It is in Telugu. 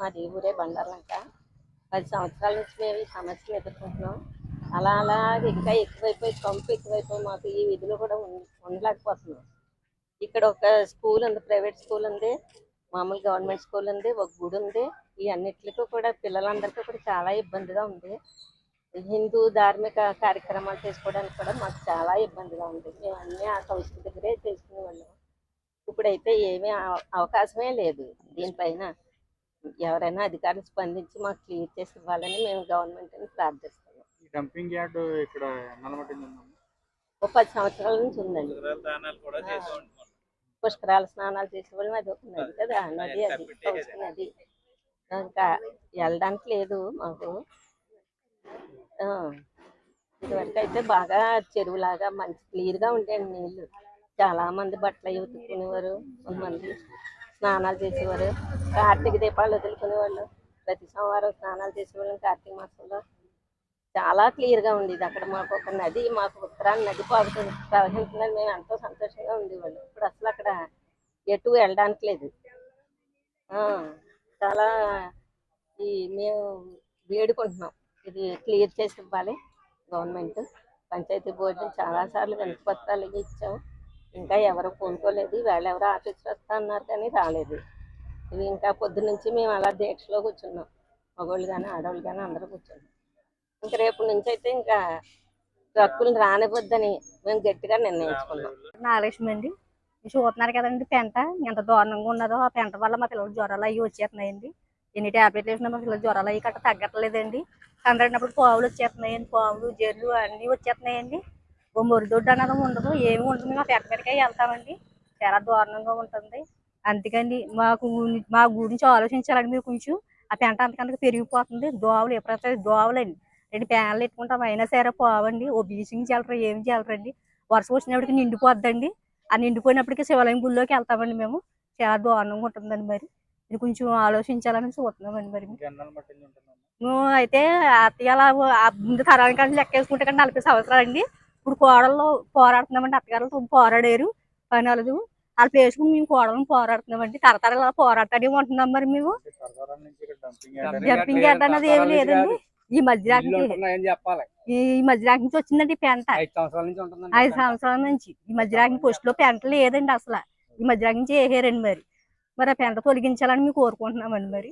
మాది ఊరే బండార్లంక పది సంవత్సరాల నుంచి మేము ఈ సమస్యను ఎదుర్కొంటున్నాం. అలా అలాగే ఇంకా ఎక్కువైపోయి కంపు ఎక్కువైపోయి మాకు ఈ విధులు కూడా ఉండలేకపోతున్నాం. ఇక్కడ ఒక స్కూల్ ఉంది ప్రైవేట్ స్కూల్ ఉంది మామూలు గవర్నమెంట్ స్కూల్ ఉంది ఒక గుడి ఉంది. ఈ అన్నిటికీ కూడా పిల్లలందరికీ కూడా చాలా ఇబ్బందిగా ఉంది. హిందూ ధార్మిక కార్యక్రమాలు చేసుకోవడానికి కూడా మాకు చాలా ఇబ్బందిగా ఉంది. మేము అన్నీ ఆ సంస్థ దగ్గరే చేసుకునేవాళ్ళం. ఇప్పుడైతే ఏమీ అవ- అవకాశమే లేదు దీనిపైన. ఎవరైనా అధికారులు స్పందించి మాకు క్లియర్ చేసి ఇవ్వాలని మేము గవర్నమెంట్ని ప్రార్థిస్తున్నాం. ఈ డంపింగ్ యార్డ్ ఇక్కడ నల్లమట్టి ఉందమ్మా ఓ పది సంవత్సరాల నుంచి ఉందండి. పుష్కరాల స్నానాలు చేసేవాళ్ళం అది ఒక నది కదా నది అది నది. ఇంకా వెళ్ళడానికి లేదు మాకు. ఆ, ఇదివరకు అయితే బాగా చెరువులాగా మంచి క్లియర్గా ఉండేది నీళ్ళు చాలా మంది బట్టలు అవి ఉతుక్కునేవారు. కొంతమంది స్నానాలు చేసేవారు. కార్తీక దీపాలు వదులుకునేవాళ్ళు. ప్రతి సోమవారం స్నానాలు చేసేవాళ్ళం కార్తీక మాసంలో. చాలా క్లియర్గా ఉండేది. అక్కడ మాకు ఒక నది మాకు ఉత్తరాన్ని నది పాగుతుంది ప్రవహించిందని మేము ఎంతో సంతోషంగా ఉండేవాళ్ళం. ఇప్పుడు అసలు అక్కడ ఎటు వెళ్ళడానికి లేదు. చాలా ఈ మేము వేడుకుంటున్నాం. ఇది క్లియర్ చేసి ఇవ్వాలి. గవర్నమెంట్ పంచాయతీ బోర్డు చాలాసార్లు వినతి పత్రాలు ఇవి ఇంకా ఎవరు పూనుకోలేదు వేళ ఎవరు ఆఫీస్కి వస్తా అన్నారు కానీ రాలేదు. ఇవి ఇంకా పొద్దు నుంచి మేము అలా దీక్షలో కూర్చున్నాం. మగవాళ్ళు కానీ ఆడవాళ్ళు కానీ అందరూ కూర్చున్నాం. ఇంక రేపు నుంచి అయితే ఇంకా ట్రక్కులు రానివ్వద్దని మేము గట్టిగా నిర్ణయించుకున్నాం. నాగలక్ష్మి అండి. మీరు చూస్తున్నారు కదండి పెంట. ఎంత దారుణంగా ఉన్నదో ఆ పెంట వల్ల మా పిల్లలు జ్వరాలు అవి వచ్చేస్తున్నాయండి. ఎన్ని టాబ్లెట్లు వేసినా మా పిల్లలు జ్వరాలు అవి కట్ట తగ్గట్లేదండి. కందడినప్పుడు పావులు వచ్చేస్తున్నాయండి. పావులు జర్లు అన్నీ వచ్చేస్తున్నాయండి. ఓ మురిదొడ్డు అన్నది ఉండదు ఏమి ఉండదు. మేము ఆ పెంట మీదకే వెళ్తామండి. చాలా దారుణంగా ఉంటుంది. అందుకని మాకు మా గురించి ఆలోచించాలండి మీరు కొంచెం. ఆ పెంట అంతకంతకు పెరిగిపోతుంది. దోవలు ఎప్పుడైతే దోవలండి రెండు ప్యాన్లు ఎట్టుకుంటాం అయినా సరే పోవండి. ఓ బీచింగ్ చల్లరు ఏమి చల్లరండి వర్షం వచ్చినప్పటికి నిండిపోద్దండి. ఆ నిండిపోయినప్పటికీ శివలయం గుళ్ళోకి వెళ్తామండి మేము. చాలా దారుణంగా ఉంటుందండి మరి. ఇది కొంచెం ఆలోచించాలని చూస్తున్నామండి మరి. మేము అయితే అత్తయ్య అలా ముందు తరాల కానీ లెక్కేసుకుంటే కానీ నలభై సంవత్సరాలు అండి ఇప్పుడు కోడళ్ళు పోరాడుతున్నామండి అత్తగారు పోరాడారు. పని వాళ్ళదు. వాళ్ళు వేసుకుని మేము కోడలను పోరాడుతున్నామండి. తరతరాలు అలా పోరాటానే ఉంటున్నాం మరి మేము జంపింగ్ యార్డ్ అన్నది ఏమి లేదండి. ఈ మధ్య ఇల్లు ఉంటున్నాయని చెప్పాలి? ఈ మధ్య నుంచి వచ్చిందండి పెంట. ఐదు సంవత్సరాల నుంచి ఈ మధ్య పోస్ట్లో పెంట లేదండి అసలు. ఈ మధ్య నుంచి వేసారండి మరి. మరి ఆ పెంట తొలగించాలని మేము కోరుకుంటున్నామండి మరి.